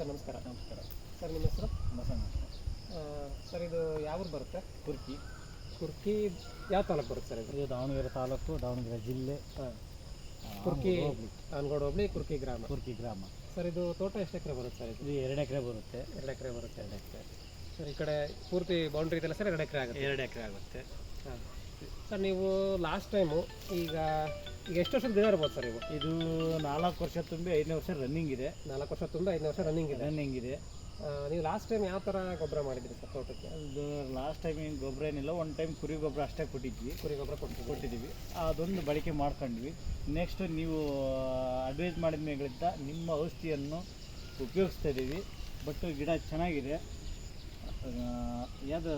Sir ನಮಸ್ಕಾರ ನಮಸ್ಕಾರ. Sir ನಿಮ್ಮ ಹೆಸರು? ಬಸಣ್ಣ. ಸರ್ ಇದು ಯಾವ ಊರು ಬರುತ್ತೆ? ಕುರ್ಕಿ. ಕುರ್ಕಿ ಯಾವ ತಾಲೂಕು ಬರುತ್ತೆ ಸರ್ ಇದು? ದಾವಣಗೆರೆ ತಾಲೂಕು ದಾವಣಗೆರೆ ಜಿಲ್ಲೆ ಹಾಂ ಕುರ್ಕಿ ಅನ್ಗೋಡ್ ಹೋಬಳಿ. ಕುರ್ಕಿ ಗ್ರಾಮ. ಕುರ್ಕಿ ಗ್ರಾಮ. ಸರ್ ಇದು ತೋಟ ಎಷ್ಟು ಎಕರೆ ಬರುತ್ತೆ ಸರ್ ಇದು? ಇದು ಎರಡು ಎಕರೆ ಬರುತ್ತೆ. ಎರಡು ಎಕರೆ ಬರುತ್ತೆ ಎರಡು ಎಕರೆ. ಸರ್ ಈ ಕಡೆ ಪೂರ್ತಿ ಬೌಂಡ್ರಿ ಇದೆಲ್ಲ ಸರ್ ಎರಡು ಎಕರೆ ಆಗುತ್ತೆ. ಎರಡು ಎಕರೆ ಆಗುತ್ತೆ. ಹಾಂ. ಸರ್ ನೀವು ಲಾಸ್ಟ್ ಟೈಮು ಈಗ ಈಗ ಎಷ್ಟು ವರ್ಷದ ಗಿಡ ಇರ್ಬೋದು ಸರ್ ಇವು ಇದು ನಾಲ್ಕು ವರ್ಷ ತುಂಬಿ ಐದನೇ ವರ್ಷ ರನ್ನಿಂಗ್ ಇದೆ. ನಾಲ್ಕು ವರ್ಷ ತುಂಬ ಐದನೇ ವರ್ಷ ರನ್ನಿಂಗ್ ಇದೆ. ರನ್ನಿಂಗ್ ಇದೆ. ನೀವು ಲಾಸ್ಟ್ ಟೈಮ್ ಯಾವ ಥರ ಗೊಬ್ಬರ ಮಾಡಿದ್ರಿ ಸರ್ ತೋಟಕ್ಕೆ? ಅದು ಲಾಸ್ಟ್ ಟೈಮ್ ಏನು ಗೊಬ್ಬರ ಏನಿಲ್ಲ ಒನ್ ಟೈಮ್ ಕುರಿ ಗೊಬ್ಬರ ಅಷ್ಟೇ ಕೊಟ್ಟಿದ್ವಿ. ಕುರಿ ಗೊಬ್ಬರ ಕೊಟ್ಟು ಕೊಟ್ಟಿದ್ದೀವಿ. ಅದೊಂದು ಬಳಕೆ ಮಾಡ್ಕೊಂಡ್ವಿ. ನೆಕ್ಸ್ಟ್ ನೀವು ಅಡ್ವೈಸ್ ಮಾಡಿದ ಮೇಲಿಂದ ನಿಮ್ಮ ಔಷಧಿಯನ್ನು ಉಪಯೋಗಿಸ್ತಾ ಇದ್ದೀವಿ. ಬಟ್ ಗಿಡ ಚೆನ್ನಾಗಿದೆ. ಯಾವುದು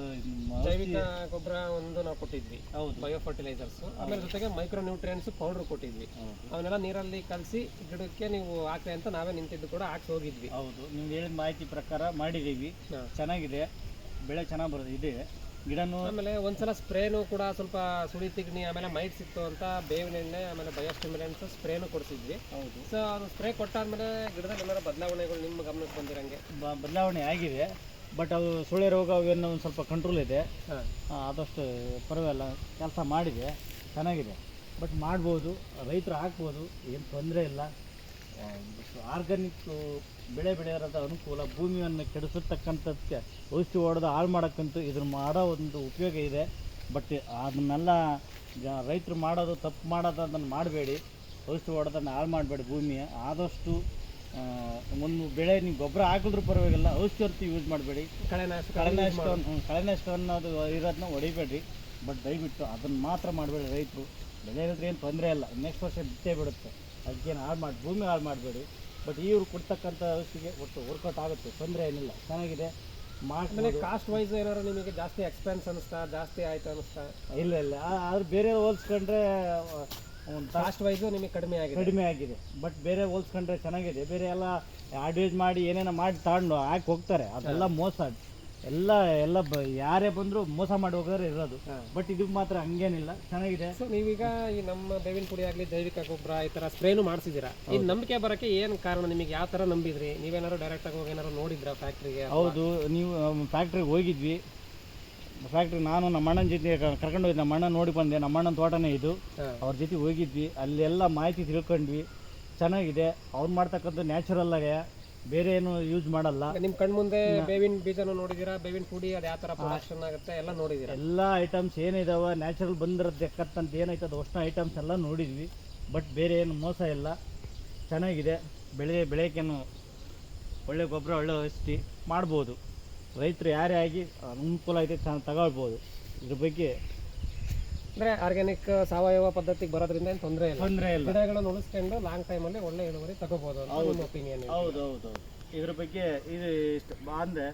ಜೈವಿಕ ಗೊಬ್ಬರ ಒಂದು ನಾವು ಕೊಟ್ಟಿದ್ವಿ. ಹೌದು. ಬಯೋ ಫರ್ಟಿಲೈಸರ್ಸ್ ಆಮೇಲೆ ಜೊತೆಗೆ ಮೈಕ್ರೋ ನ್ಯೂಟ್ರಿಯೆಂಟ್ಸ್ ಪೌಡರ್ ಕೊಟ್ಟಿದ್ವಿ ಅವನ್ನೆಲ್ಲ ನೀರಲ್ಲಿ ಕಲಸಿ ಗಿಡಕ್ಕೆ ನೀವು ಹಾಕ್ರಿ ಅಂತ ನಾವೇ ನಿಂತಿದ್ದು ಕೂಡ ಹಾಕಿ ಹೋಗಿದ್ವಿ. ಹೌದು. ನೀವು ಹೇಳಿದ ಮಾಹಿತಿ ಪ್ರಕಾರ ಮಾಡಿದ್ದೀವಿ. ಚೆನ್ನಾಗಿದೆ. ಬೆಳೆ ಚೆನ್ನಾಗಿ ಬರೋದು ಇದೆ. ಗಿಡನೂ ಆಮೇಲೆ ಒಂದ್ಸಲ ಸ್ಪ್ರೇನು ಕೂಡ ಸ್ವಲ್ಪ ಸುಳಿ ತಿಗ್ನಿ ಆಮೇಲೆ ಮೈಟ್ ಸಿಕ್ತು ಅಂತ ಬೇವಿನ ಎಣ್ಣೆ ಆಮೇಲೆ ಬಯೋಸ್ಟಿಮ್ಯುಲೆಂಟ್ಸ್ ಸ್ಪ್ರೇನು ಕೊಡಿಸಿದ್ವಿ. ಹೌದು. ಸೊ ಅದು ಸ್ಪ್ರೇ ಕೊಟ್ಟಾದ್ಮೇಲೆ ಗಿಡದಲ್ಲಿ ಏನಾರ ಬದಲಾವಣೆಗಳು ನಿಮ್ಮ ಗಮನಕ್ಕೆ ಬಂದಿರಂಗೆ? ಬದಲಾವಣೆ ಆಗಿದೆ. ಬಟ್ ಅದು ಸೊಳ್ಳೆ ರೋಗ ಅವೇನು ಒಂದು ಸ್ವಲ್ಪ ಕಂಟ್ರೋಲ್ ಇದೆ. ಆದಷ್ಟು ಪರವಾಗಿಲ್ಲ. ಕೆಲಸ ಮಾಡಿದೆ. ಚೆನ್ನಾಗಿದೆ. ಬಟ್ ಮಾಡ್ಬೋದು. ರೈತರು ಹಾಕ್ಬೋದು. ಏನು ತೊಂದರೆ ಇಲ್ಲ. ಆರ್ಗ್ಯಾನಿಕ್ ಬೆಳೆ ಬೆಳೆಯೋರದ ಅನುಕೂಲ. ಭೂಮಿಯನ್ನು ಕೆಡಿಸತಕ್ಕಂಥದ್ದಕ್ಕೆ ಔಷಧಿ ಹೊಡೆದು ಹಾಳು ಮಾಡೋಕ್ಕಂತೂ ಇದ್ರ ಮಾಡೋ ಒಂದು ಉಪಯೋಗ ಇದೆ. ಬಟ್ ಅದನ್ನೆಲ್ಲ ಜ ರೈತರು ಮಾಡೋದು ತಪ್ಪು ಮಾಡೋದು ಅದನ್ನು ಮಾಡಬೇಡಿ. ಔಷಧಿ ಹೊಡೆದನ್ನು ಹಾಳು ಮಾಡಬೇಡಿ ಭೂಮಿಯ. ಆದಷ್ಟು ಒಂದು ಬೆಳೆ ನೀವು ಗೊಬ್ಬರ ಹಾಕಿದ್ರೂ ಪರವಾಗಿಲ್ಲ ಔಷಧಿ ಯೂಸ್ ಮಾಡಬೇಡಿ. ಕಳೆನಾಶಕ ಕಳೆನಾಶಕ ಕಳೆನಾಶಕ ಅನ್ನೋದು ಇರೋದನ್ನ ಹೊಡಿಬೇಡ್ರಿ. ಬಟ್ ದಯವಿಟ್ಟು ಅದನ್ನು ಮಾತ್ರ ಮಾಡಬೇಡಿ ರೈತರು. ಬೆಳೆ ಇಲ್ಲದ್ರೆ ಏನು ತೊಂದರೆ ಇಲ್ಲ. ನೆಕ್ಸ್ಟ್ ವರ್ಷ ಬಿತ್ತೇ ಬಿಡುತ್ತೆ. ಅದಕ್ಕೇನು ಹಾಳು ಮಾಡಿ ಭೂಮಿ ಹಾಳು ಮಾಡಬೇಡಿ. ಬಟ್ ಇವ್ರು ಕೊಡ್ತಕ್ಕಂಥ ಔಷಧಿಗೆ ಒಟ್ಟು ವರ್ಕೌಟ್ ಆಗುತ್ತೆ. ತೊಂದರೆ ಏನಿಲ್ಲ. ಚೆನ್ನಾಗಿದೆ. ಮಾಡ್ಬೋದು. ಕಾಸ್ಟ್ ವೈಸ್ ಏನಾರು ನಿಮಗೆ ಜಾಸ್ತಿ ಎಕ್ಸ್ಪೆನ್ಸ್ ಅನಿಸ್ತಾ ಜಾಸ್ತಿ ಆಯ್ತು ಅನಿಸ್ತಾ? ಇಲ್ಲ ಇಲ್ಲ. ಆದ್ರೆ ಬೇರೆ ಹೋಲ್ಸ್ಕೊಂಡ್ರೆ ಕಾಸ್ಟ್ ವೈಸು ನಿಮಗೆ ಕಡಿಮೆ ಆಗಿದೆ. ಕಡಿಮೆ ಆಗಿದೆ. ಬಟ್ ಬೇರೆ ಹೋಲ್ಸ್ಕೊಂಡ್ರೆ ಚೆನ್ನಾಗಿದೆ. ಬೇರೆ ಎಲ್ಲ ಅಡ್ವೈಸ್ ಮಾಡಿ ಏನೇನೋ ಮಾಡಿ ತಗೊಂಡು ಹಾಕಿ ಹೋಗ್ತಾರೆ. ಅದೆಲ್ಲ ಮೋಸ. ಎಲ್ಲ ಎಲ್ಲ ಯಾರೇ ಬಂದರೂ ಮೋಸ ಮಾಡಿ ಹೋಗೋರು ಇರೋದು. ಬಟ್ ಇದು ಮಾತ್ರ ಹಂಗೇನಿಲ್ಲ. ಚೆನ್ನಾಗಿದೆ. ಸೊ ನೀವೀಗ ಈ ನಮ್ಮ ಬೇವಿನ ಪುಡಿ ಆಗಲಿ ಜೈವಿಕ ಗೊಬ್ಬರ ಈ ಥರ ಸ್ಪ್ರೇನು ಮಾಡಿಸಿದ್ದೀರಾ? ಈ ನಂಬಿಕೆ ಬರೋಕ್ಕೆ ಏನು ಕಾರಣ? ನಿಮಗೆ ಯಾವ ಥರ ನಂಬಿದ್ರಿ? ನೀವೇನಾದ್ರು ಡೈರೆಕ್ಟಾಗಿ ಹೋಗಿ ಏನಾದ್ರು ನೋಡಿದ್ರಾ ಫ್ಯಾಕ್ಟ್ರಿಗೆ ಹೌದು. ನೀವು ಫ್ಯಾಕ್ಟ್ರಿಗೆ ಹೋಗಿದ್ವಿ. ಫ್ಯಾಕ್ಟ್ರಿ ನಾನು ನಮ್ಮ ಅಣ್ಣನ ಜೊತೆ ಕರ್ಕೊಂಡು ಹೋಗಿದ್ದೆ ನಮ್ಮ ಅಣ್ಣ ನೋಡಿ ಬಂದೆ. ನಮ್ಮ ಅಣ್ಣನ ತೋಟನೇ ಇದು. ಅವ್ರ ಜೊತೆ ಹೋಗಿದ್ವಿ. ಅಲ್ಲೆಲ್ಲ ಮಾಹಿತಿ ತಿಳ್ಕೊಂಡ್ವಿ. ಚೆನ್ನಾಗಿದೆ. ಅವ್ರು ಮಾಡ್ತಕ್ಕಂಥ ನ್ಯಾಚುರಲ್ ಆಗಿ. ಬೇರೆ ಏನು ಯೂಸ್ ಮಾಡಲ್ಲ. ನಿಮ್ಮ ಕಣ್ಮುಂದೆ ಬೇವಿನ ಬೀಜನೂ ನೋಡಿದ್ದೀರಾ ಬೇವಿನ ಪುಡಿ ಅದು ಯಾವ ಥರ ಪ್ರೊಡಕ್ಷನ್ ಆಗುತ್ತೆ? ಎಲ್ಲ ನೋಡಿದ್ದೀರಾ ಎಲ್ಲ ಐಟಮ್ಸ್ ಏನಿದಾವೆ? ನ್ಯಾಚುರಲ್ ಬಂದಿರೋದಕ್ಕಂತ ಏನೈತದ ಅಷ್ಟು ಐಟಮ್ಸ್ ಎಲ್ಲ ನೋಡಿದ್ವಿ. ಬಟ್ ಬೇರೆ ಏನು ಮೋಸ ಇಲ್ಲ. ಚೆನ್ನಾಗಿದೆ. ಬೆಳೆ ಬೆಳೆಯೋಕ್ಕೇನು ಒಳ್ಳೆ ಗೊಬ್ಬರ ಒಳ್ಳೆ ಔಷಧಿ ಮಾಡ್ಬೋದು. ರೈತರು ಯಾರೇ ಆಗಿ ಅನುಕೂಲ ಐತೆ ಚೆನ್ನಾಗಿ ತಗೊಳ್ಬೋದು. ಇದ್ರ ಬಗ್ಗೆ ಅಂದರೆ ಆರ್ಗ್ಯಾನಿಕ್ ಸಾವಯವ ಪದ್ಧತಿಗೆ ಬರೋದ್ರಿಂದ ಏನು ತೊಂದರೆ ಇಲ್ಲ. ತೊಂದರೆ ಇಲ್ಲ. ಗಿಡಗಳನ್ನು ಉಳಿಸ್ಕೊಂಡು ಲಾಂಗ್ ಟೈಮಲ್ಲಿ ಒಳ್ಳೆ ಇಳುವರಿ ತಗೋಬೋದು ನಿಮ್ಮ ಒಪಿನಿಯನ್ ಹೌದು ಹೌದು ಹೌದು ಇದ್ರ ಬಗ್ಗೆ ಇದು ಇಷ್ಟು ಅಂದರೆ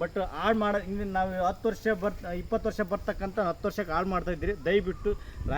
ಬಟ್ ಹಾಳು ಮಾಡೋ ಹಿಂದಿನ ನಾವು ಹತ್ತು ವರ್ಷ ಬರ್ತ ಇಪ್ಪತ್ತು ವರ್ಷ ಬರ್ತಕ್ಕಂಥ ಹತ್ತು ವರ್ಷಕ್ಕೆ ಹಾಳು ಮಾಡ್ತಾ ಇದ್ರಿ ದಯವಿಟ್ಟು ರಾಯ